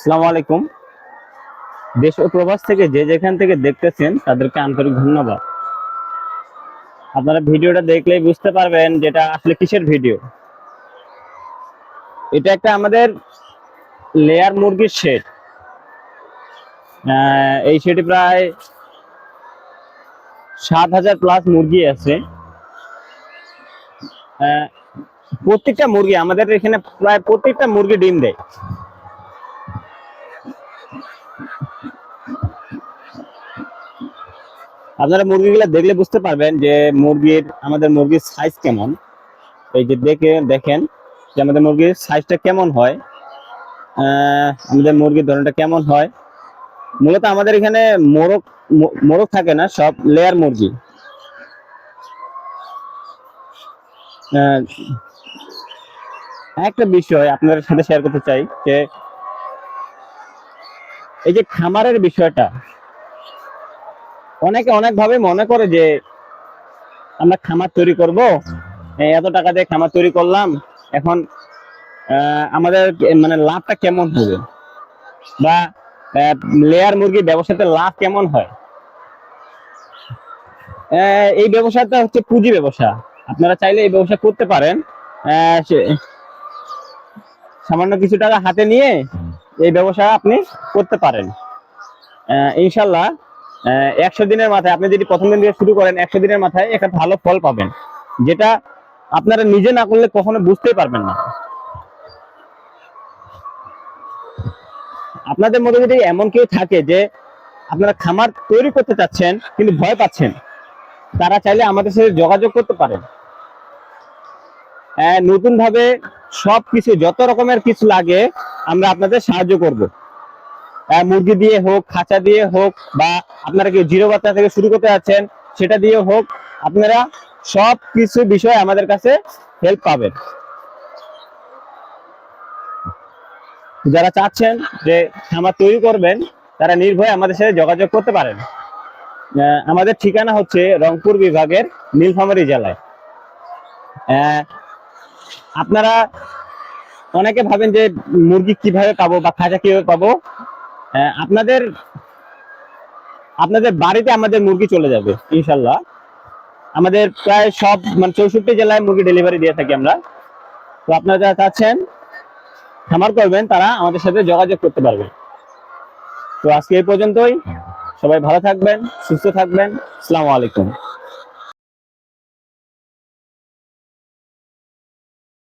আসসালামু আলাইকুম। দেশ ও প্রবাস থেকে যে যেখান থেকে দেখতেছেন, তাদেরকে আন্তরিক ধন্যবাদ। আপনারা ভিডিওটা দেখলেই বুঝতে পারবেন যেটা আসলে কিসের ভিডিও। এটা একটা আমাদের লেয়ার মুরগির শেড এই শেডে প্রায় সাত হাজার প্লাস মুরগি আছে। প্রত্যেকটা মুরগি, আমাদের এখানে প্রায় প্রত্যেকটা মুরগি ডিম দেয়। আপনারা মুরগিগুলো দেখলে বুঝতে পারবেন যে মুরগির, আমাদের মুরগির সাইজ কেমন। এই যে দেখে দেখেন যে আমাদের মুরগির সাইজটা কেমন হয় আমাদের মুরগির ধরনটা কেমন হয়। মূলত আমাদের এখানে মোরগ মোরগ থাকে না, সব লেয়ার মুরগি। একটা বিষয় আপনাদের সাথে শেয়ার করতে চাই যে এই যে খামারের বিষয়টা, অনেকে অনেক ভাবে মনে করে যে আমরা খামার তৈরি করব এত টাকা দিয়ে খামার তৈরি করলাম, এখন আমাদের মানে লাভটা কেমন হবে? বা লেয়ার মুরগির ব্যবসাতে লাভ কেমন হয়? এই ব্যবসাটা হচ্ছে পুঁজি ব্যবসা। আপনারা চাইলে এই ব্যবসা করতে পারেন। সামান্য কিছু টাকা হাতে নিয়ে এই ব্যবসা আপনি করতে পারেন। ইনশাল্লাহ একশো দিনের মাথায় আপনি যদি প্রথম দিন দিয়ে শুরু করেন, একশো দিনের মাথায় একটা ভালো ফল পাবেন, যেটা আপনারা নিজে না করলে কখনো বুঝতেই পারবেন না। আপনাদের মধ্যে যদি এমন কেউ থাকে যে আপনারা খামার তৈরি করতে চাচ্ছেন, কিন্তু ভয় পাচ্ছেন, তারা চাইলে আমাদের সাথে যোগাযোগ করতে পারেন। নতুন ভাবে সব কিছু যত রকমের কিছু লাগে, আমরা আপনাদের সাহায্য করব। মুরগি দিয়ে হোক, খাঁচা দিয়ে হোক, বা আপনারা কেউ জিরো বাচ্চা থেকে শুরু করতে যাচ্ছেন, সেটা দিয়ে হোক, আপনারা সব কিছু বিষয় আমাদের কাছে হেল্প পাবেন। যারা চাচ্ছেন যে খামার তৈরি করবেন, তারা নির্ভয়ে আমাদের সাথে যোগাযোগ করতে পারেন। আমাদের ঠিকানা হচ্ছে রংপুর বিভাগের নীলফামারী জেলায়। আপনারা অনেকে ভাবেন যে মুরগি কীভাবে পাবো বা খাঁচা কীভাবে পাবো? আপনাদের আপনাদের বাড়িতে আমাদের মুরগি চলে যাবে, ইনশাল্লাহ। আমাদের প্রায় সব মানে চৌষট্টি জেলায় মুরগি ডেলিভারি দিয়ে থাকি আমরা। তো আপনারা যারা চাচ্ছেন, খামার করবেন, তারা আমাদের সাথে যোগাযোগ করতে পারবেন তো আজকে এই পর্যন্তই। সবাই ভালো থাকবেন, সুস্থ থাকবেন। আসসালামু আলাইকুম।